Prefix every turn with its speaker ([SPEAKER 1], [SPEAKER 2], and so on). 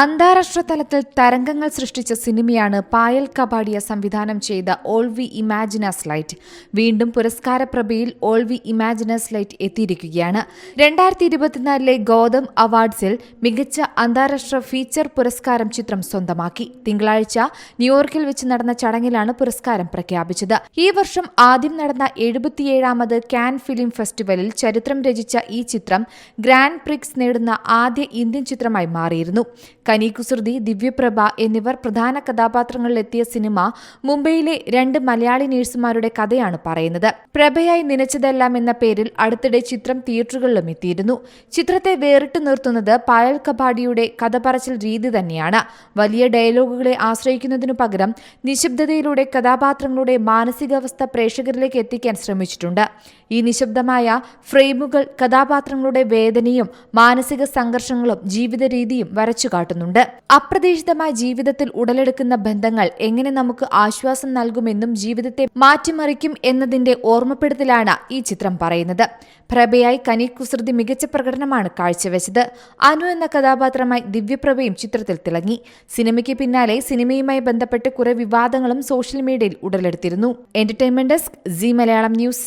[SPEAKER 1] അന്താരാഷ്ട്ര തലത്തിൽ തരംഗങ്ങൾ സൃഷ്ടിച്ച സിനിമയാണ് പായൽ കപാടിയ സംവിധാനം ചെയ്ത ഓൾ വി ഇമാജിനസ് ലൈറ്റ്. വീണ്ടും പുരസ്കാര പ്രഭയിൽ all we imagine as light എത്തിയിരിക്കുകയാണ്. രണ്ടായിരത്തി ഇരുപത്തിനാലിലെ ഗോതം അവാർഡ്സിൽ മികച്ച അന്താരാഷ്ട്ര ഫീച്ചർ പുരസ്കാരം ചിത്രം സ്വന്തമാക്കി. തിങ്കളാഴ്ച ന്യൂയോർക്കിൽ വെച്ച് നടന്ന ചടങ്ങിലാണ് പുരസ്കാരം പ്രഖ്യാപിച്ചത്. ഈ വർഷം ആദ്യം നടന്ന എഴുപത്തിയേഴാമത് കാൻ ഫിലിം ഫെസ്റ്റിവലിൽ ചരിത്രം രചിച്ച ഈ ചിത്രം ഗ്രാൻഡ് പ്രിക്സ് നേടുന്ന ആദ്യ ഇന്ത്യൻ ചിത്രമായി മാറിയിരുന്നു. കനി കുസൃതി ദിവ്യപ്രഭ എന്നിവർ പ്രധാന കഥാപാത്രങ്ങളിലെത്തിയ സിനിമ മുംബൈയിലെ രണ്ട് മലയാളി നഴ്സുമാരുടെ കഥയാണ് പറയുന്നത്. പ്രഭയായി നനച്ചതെല്ലാം എന്ന പേരിൽ അടുത്തിടെ ചിത്രം തിയേറ്ററുകളിലും എത്തിയിരുന്നു. ചിത്രത്തെ വേറിട്ട് നിർത്തുന്നത് പായൽ കപാടിയുടെ കഥ പറച്ചിൽ രീതി തന്നെയാണ്. വലിയ ഡയലോഗുകളെ ആശ്രയിക്കുന്നതിനു പകരം നിശബ്ദതയിലൂടെ കഥാപാത്രങ്ങളുടെ മാനസികാവസ്ഥ പ്രേക്ഷകരിലേക്ക് എത്തിക്കാൻ ശ്രമിച്ചിട്ടുണ്ട്. ഈ നിശബ്ദമായ ഫ്രെയിമുകൾ കഥാപാത്രങ്ങളുടെ വേദനയും മാനസിക സംഘർഷങ്ങളും ജീവിത രീതിയും വരച്ചു കാട്ടുന്നുണ്ട്. അപ്രതീക്ഷിതമായ ജീവിതത്തിൽ ഉടലെടുക്കുന്ന ബന്ധങ്ങൾ എങ്ങനെ നമുക്ക് ആശ്വാസം നൽകുമെന്നും ജീവിതത്തെ മാറ്റിമറിക്കും എന്നതിന്റെ ഓർമ്മപ്പെടുത്തലാണ് ഈ ചിത്രം പറയുന്നത്. പ്രഭയായി കനി കുസൃതി മികച്ച പ്രകടനമാണ് കാഴ്ചവെച്ചത്. അനു എന്ന കഥാപാത്രമായി ദിവ്യപ്രഭയും ചിത്രത്തിൽ തിളങ്ങി. സിനിമയ്ക്ക് പിന്നാലെ സിനിമയുമായി ബന്ധപ്പെട്ട് കുറെ വിവാദങ്ങളും സോഷ്യൽ മീഡിയയിൽ ഉടലെടുത്തിരുന്നു. Entertainment desk Zee Malayalam news